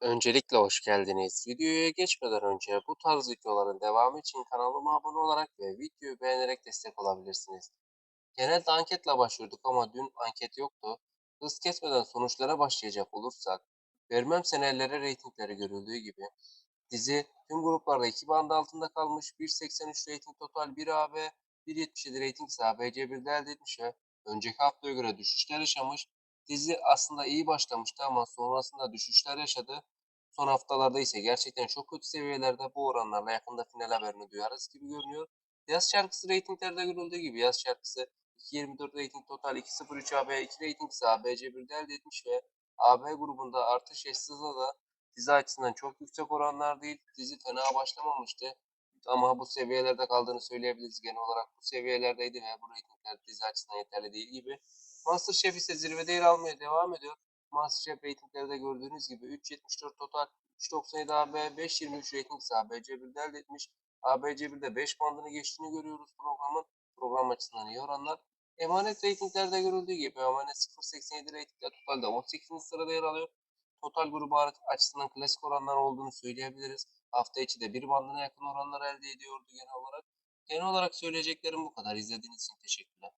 Öncelikle hoş geldiniz. Videoya geçmeden önce bu tarz videoların devamı için kanalıma abone olarak ve videoyu beğenerek destek olabilirsiniz. Genelde anketle başlıyorduk ama dün anket yoktu. Hız kesmeden sonuçlara başlayacak olursak, vermem senelere reytingleri görüldüğü gibi dizi tüm gruplarda 2 band altında kalmış, 1.83 reyting total 1 AB, 1.77 reyting ise ABC1'de elde etmiş ve önceki haftaya göre düşüşler yaşamış. Dizi aslında iyi başlamıştı ama sonrasında düşüşler yaşadı. Son haftalarda ise gerçekten çok kötü seviyelerde bu oranlarla yakında final haberini duyarız gibi görünüyor. Yaz şarkısı reytinglerde görüldüğü gibi yaz şarkısı 2.24 reyting total 2.03 AB 2 reyting ise ABC1'de elde etmiş ve AB grubunda artış eşsizle da dizi açısından çok yüksek oranlar değil. Dizi fena başlamamıştı. Ama bu seviyelerde kaldığını söyleyebiliriz. Genel olarak bu seviyelerdeydi ve bu reytingler dizi açısından yeterli değil gibi. Masterchef ise zirvede yer almaya devam ediyor. Masterchef reytinglerde gördüğünüz gibi 3.74 total 3.97 AB 5.23 reyting ise ABC1'de elde etmiş. ABC1'de 5 bandını geçtiğini görüyoruz programın. Program açısından iyi oranlar. Emanet reytinglerde görüldüğü gibi Emanet 0.87 reytingle totalde 18. sırada yer alıyor. Total grubu açısından klasik oranlar olduğunu söyleyebiliriz. Hafta içi de bir bandına yakın oranlar elde ediyordu genel olarak. Genel olarak söyleyeceklerim bu kadar. İzlediğiniz için teşekkürler.